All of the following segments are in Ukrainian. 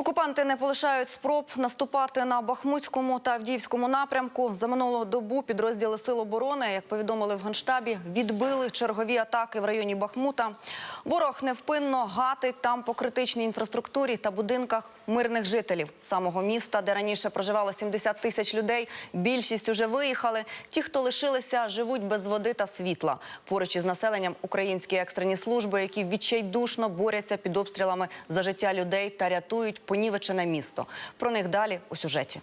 Окупанти не полишають спроб наступати на Бахмутському та Авдіївському напрямку. За минулу добу підрозділи Сил оборони, як повідомили в Генштабі, відбили чергові атаки в районі Бахмута. Ворог невпинно гатить там по критичній інфраструктурі та будинках мирних жителів самого міста, де раніше проживало 70 тисяч людей. Більшість уже виїхали. Ті, хто лишилися, живуть без води та світла. Поруч із населенням українські екстрені служби, які відчайдушно борються під обстрілами за життя людей та рятують понівечене місто. Про них далі у сюжеті.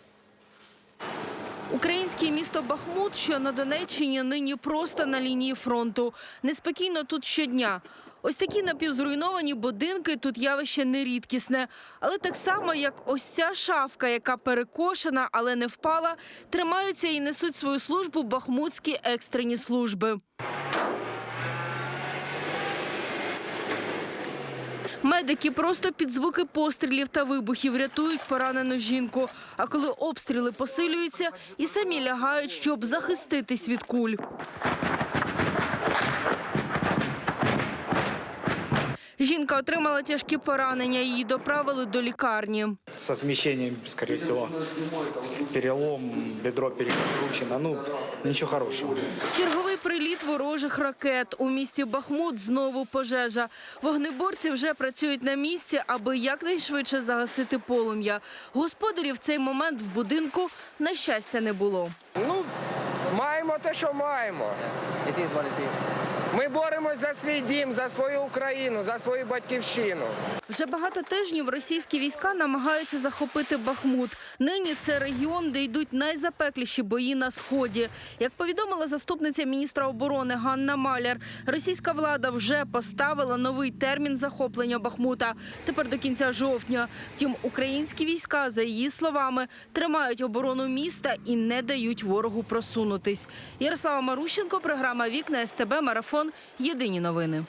Українське місто Бахмут, що на Донеччині, нині просто на лінії фронту. Неспокійно тут щодня. Ось такі напівзруйновані будинки тут явище нерідкісне. Але так само, як ось ця шафка, яка перекошена, але не впала, тримаються і несуть свою службу бахмутські екстрені служби. Медики просто під звуки пострілів та вибухів рятують поранену жінку. А коли обстріли посилюються, і самі лягають, щоб захиститись від куль. Жінка отримала тяжкі поранення. Її доправили до лікарні. со смещением, скорее всего, с перелом, бедро перекручено. Ну, ничего хорошего. Черговий приліт ворожих ракет. У місті Бахмут знову пожежа. Вогнеборці вже працюють на місці, аби якнайшвидше загасити полум'я. Господарів в цей момент в будинку, на щастя, не було. Маємо те, що маємо. Ми боремось за свій дім, за свою Україну, за свою батьківщину. Вже багато тижнів російські війська намагаються захопити Бахмут. Нині це регіон, де йдуть найзапекліші бої на сході. Як повідомила заступниця міністра оборони Ганна Маляр, російська влада вже поставила новий термін захоплення Бахмута. Тепер до кінця жовтня. Втім, українські війська, за її словами, тримають оборону міста і не дають ворогу просунутись. Ярослава Марущенко, програма Вікна СТБ Марафон. Єдині новини.